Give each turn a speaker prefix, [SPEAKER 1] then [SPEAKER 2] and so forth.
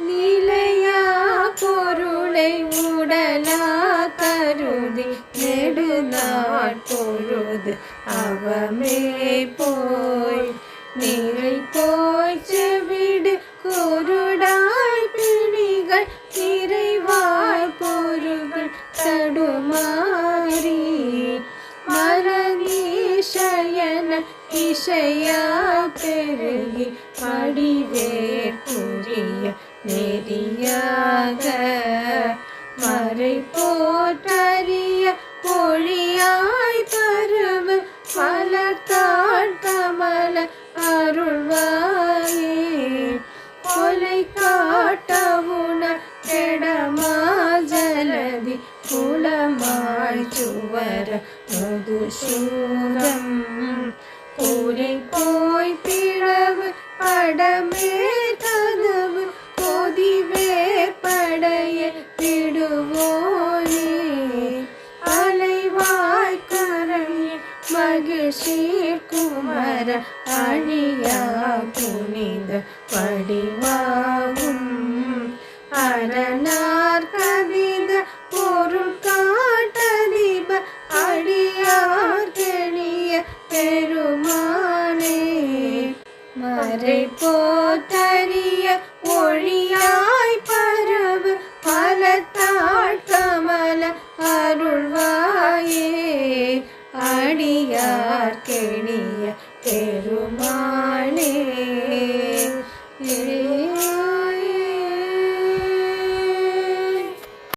[SPEAKER 1] നിലയാ പൊരുളെ ഉടലാ കരുതി നെടുനാട്ടൊഴുത് അവമേ പോയി. നീളിൽ പോയി ചെവിട് കുരുടായി പിടികൾ നിറവായി പൊരുകൾ തടുമാറി. മരണീശയന ഇഷയാ நெறியாக மறை போற்றறிய பொழியாய் பருவ மலத்தாள் கமல அருள்வாயே. கொலை காட்டவுன கெடமா ஜலதி குலமாய் சுவர மதுசூரம் கூரை போய் பிளவு படமே அடைய விடுவோனே அலைவாய்க்கரன் மகிழ்ச்சீர் குமர அழியா புனித படிவாகும் அரணார் கவித பொருள் காட்டதிப அடியார் கெளிய பெருமானே. மறை போத்தறிய ஒழியாய் கெணியார் கெணிய பெருமானே.